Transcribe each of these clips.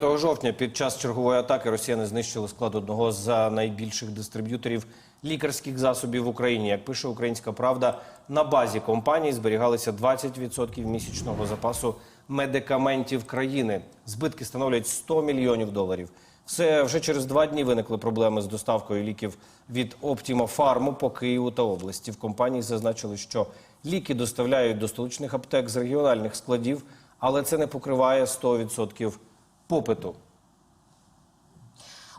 Того жовтня під час чергової атаки росіяни знищили склад одного з найбільших дистриб'юторів лікарських засобів в Україні. Як пише Українська Правда, на базі компанії зберігалися 20% місячного запасу медикаментів країни. Збитки становлять 100 мільйонів доларів. Все вже через два дні виникли проблеми з доставкою ліків від Optima Farm по Києву та області. В компанії зазначили, що ліки доставляють до столичних аптек з регіональних складів, але це не покриває 100% попиту.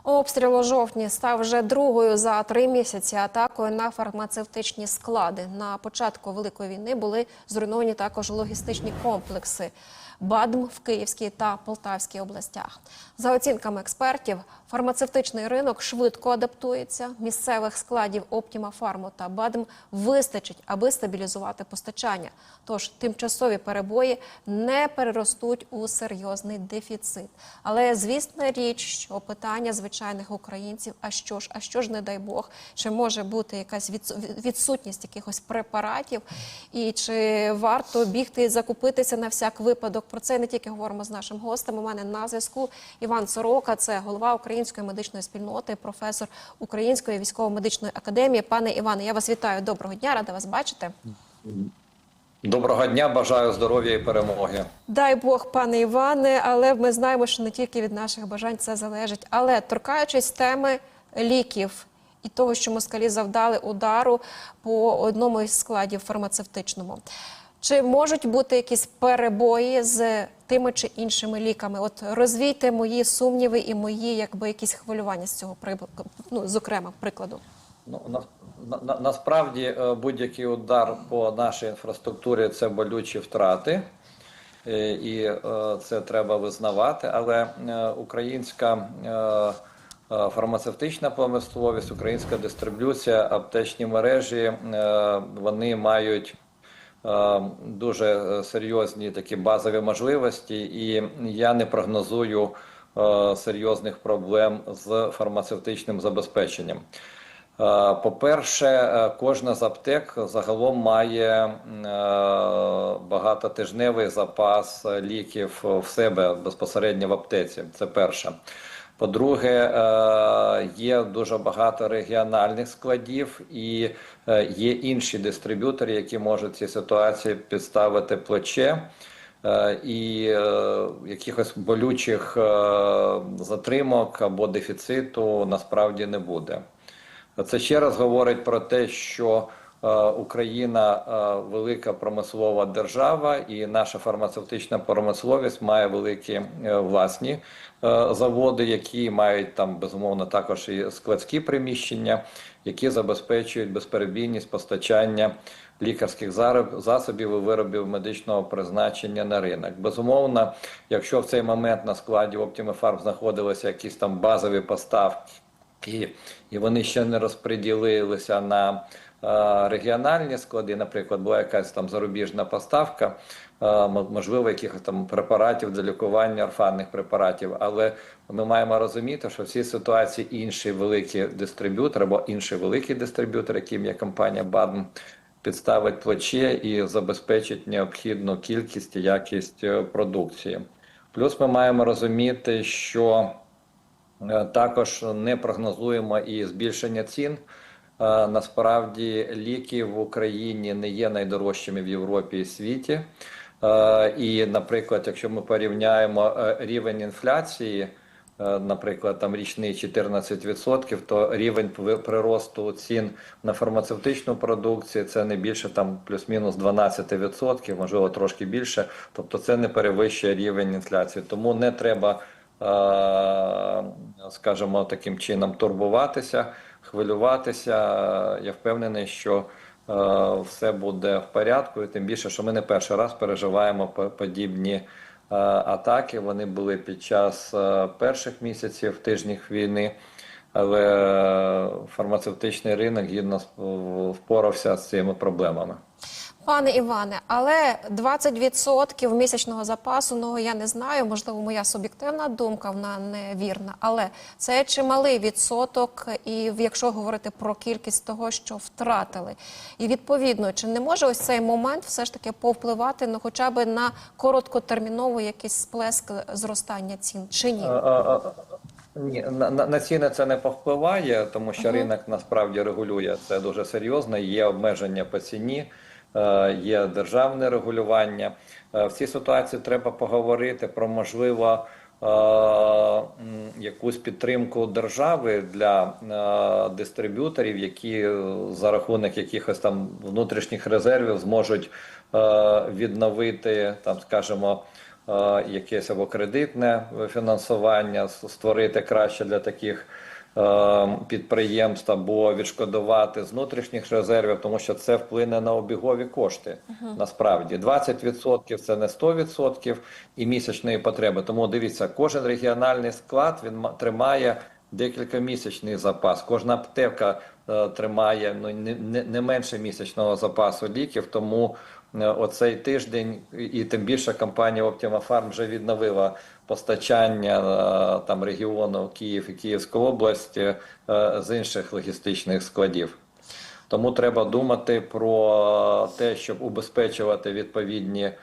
Обстріл у жовтні став вже другою за три місяці атакою на фармацевтичні склади. На початку великої війни були зруйновані також логістичні комплекси БАДМ в Київській та Полтавській областях. За оцінками експертів, фармацевтичний ринок швидко адаптується. Місцевих складів Оптіма Фарму та БАДМ вистачить, аби стабілізувати постачання. Тож тимчасові перебої не переростуть у серйозний дефіцит. Але звісна річ, що питання звичайних українців: а що ж, а що ж, не дай Бог, чи може бути якась відсутність якихось препаратів, і чи варто бігти і закупитися на всяк випадок? Про це не тільки говоримо з нашим гостем. У мене на зв'язку Іван Сорока, це голова української медичної спільноти, професор Української військово-медичної академії. Пане Іване, я вас вітаю. Доброго дня, рада вас бачити. Доброго дня, бажаю здоров'я і перемоги. Дай Бог, пане Іване, але ми знаємо, що не тільки від наших бажань це залежить. Але торкаючись теми ліків і того, що москалі завдали удару по одному із складів фармацевтичному, чи можуть бути якісь перебої з тими чи іншими ліками? От розвійте мої сумніви і мої, якби якісь хвилювання з цього ну, зокрема, прикладу. Ну на, на, на- насправді е, будь-який удар по нашій інфраструктурі це болючі втрати, Е, і е, це треба визнавати. Але українська фармацевтична промисловість, українська дистриб'юція, аптечні мережі вони мають. Е, Дуже е, серйозні такі базові можливості, і я не прогнозую е, серйозних проблем з фармацевтичним забезпеченням. По-перше, кожна з аптек загалом має багатотижневий запас ліків в себе безпосередньо в аптеці. Це перше. По-друге, е, є дуже багато регіональних складів і е, є інші дистриб'ютори, які можуть ці ситуації підставити плече. Е, І якихось болючих затримок або дефіциту насправді не буде. Це ще раз говорить про те, що Україна е, велика промислова держава, і наша фармацевтична промисловість має великі е, власні е, заводи, які мають там безумовно також і складські приміщення, які забезпечують безперебійність постачання лікарських засобів і виробів медичного призначення на ринок. Безумовно, якщо в цей момент на складі Farm знаходилися якісь там базові поставки. І, вони ще не розподілилися на е, регіональні склади. Наприклад, була якась там зарубіжна поставка, можливо, якихось там препаратів для лікування орфанних препаратів. Але ми маємо розуміти, що в цій ситуації інший великий дистриб'ютор або інший великий дистриб'ютор, яким є компанія БАДМ, підставить плече і забезпечить необхідну кількість і якість е, продукції. Плюс ми маємо розуміти, що Е, Також не прогнозуємо і збільшення цін. Насправді ліки в Україні не є найдорожчими в Європі і світі. І, наприклад, якщо ми порівняємо е, рівень інфляції, е, наприклад, там річний 14%, то рівень приросту цін на фармацевтичну продукцію це не більше там плюс-мінус 12%, можливо, трошки більше. Тобто це не перевищує рівень інфляції. Тому не треба скажімо, таким чином турбуватися, хвилюватися. Я впевнений, що е, все буде в порядку, і тим більше, що ми не перший раз переживаємо подібні е, атаки. Вони були під час е, перших місяців тижнів війни. Але е, фармацевтичний ринок гідно впорався з цими проблемами. Пане Іване, але 20% місячного запасу, ну я не знаю, можливо, моя суб'єктивна думка, вона невірна, але це чималий відсоток, і якщо говорити про кількість того, що втратили. І відповідно, чи не може ось цей момент все ж таки повпливати ну, хоча б на короткотерміновий якийсь сплеск зростання цін, чи ні? Ні, на, на на ціни це не повпливає, тому що ринок насправді регулює це дуже серйозно. Є обмеження по ціні, є державне регулювання. Е, В цій ситуації треба поговорити про можливо е, якусь підтримку держави для е, дистриб'юторів, які е, за рахунок якихось там внутрішніх резервів зможуть е, відновити там, скажімо, е, якесь або кредитне фінансування, створити краще для таких е, підприємств або відшкодувати з внутрішніх резервів, тому що це вплине на обігові кошти. Насправді 20% це не 100% і місячної потреби. Тому дивіться, кожен регіональний склад він ма- тримає декількамісячний запас. Кожна аптека е, тримає ну не, не, менше місячного запасу ліків. Тому оцей тиждень і, тим більше компанія Optima Farm вже відновила постачання е, там регіону Київ і Київської область е, з інших логістичних складів. Тому треба думати про те, щоб убезпечувати відповідні е,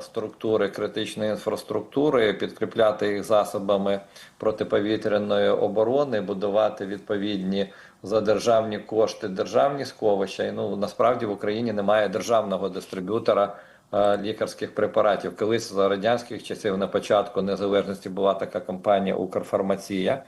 структури критичної інфраструктури, підкріпляти їх засобами протиповітряної оборони, будувати відповідні за державні кошти державні сховища. І ну насправді в Україні немає державного дистриб'ютора е, лікарських препаратів. Колись за радянських часів на початку незалежності була така компанія Укрфармація,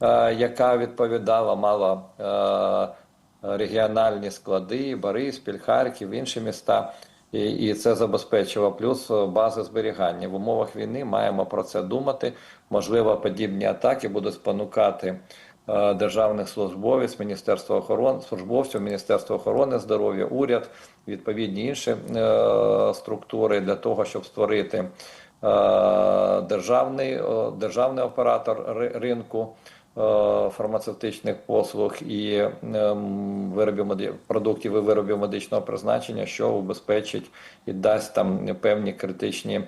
е, яка відповідала мала. е, регіональні склади, Бориспіль, Харків, інші міста. І, і це забезпечило плюс е, бази зберігання. В умовах війни маємо про це думати. Можливо, подібні атаки будуть спонукати е, державних службовець, Міністерства охорони, службовців, Міністерства охорони здоров'я, уряд, відповідні інші е, структури для того, щоб створити е, державний, е, державний оператор ринку фармацевтичних послуг і ем, виробів продуктів і виробів медичного призначення, що убезпечить і дасть там певні критичні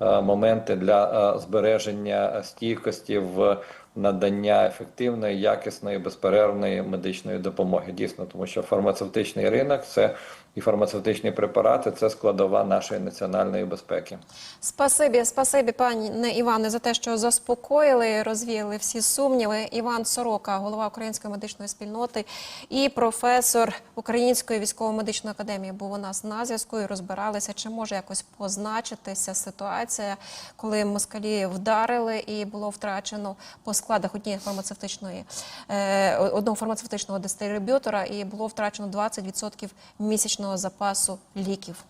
е, моменти для е, збереження стійкості в надання ефективної, якісної, безперервної медичної допомоги. Дійсно, тому що фармацевтичний ринок це і фармацевтичні препарати це складова нашої національної безпеки. Спасибі, спасибі, пані Іване, за те, що заспокоїли, розвіяли всі сумніви. Іван Сорока, голова Української медичної спільноти і професор Української військово-медичної академії, був у нас на зв'язку і розбиралися, чи може якось позначитися ситуація, коли москалі вдарили і було втрачено по складах однієї фармацевтичної е, одного фармацевтичного дистриб'ютора, і було втрачено 20% місячного запасу ліків.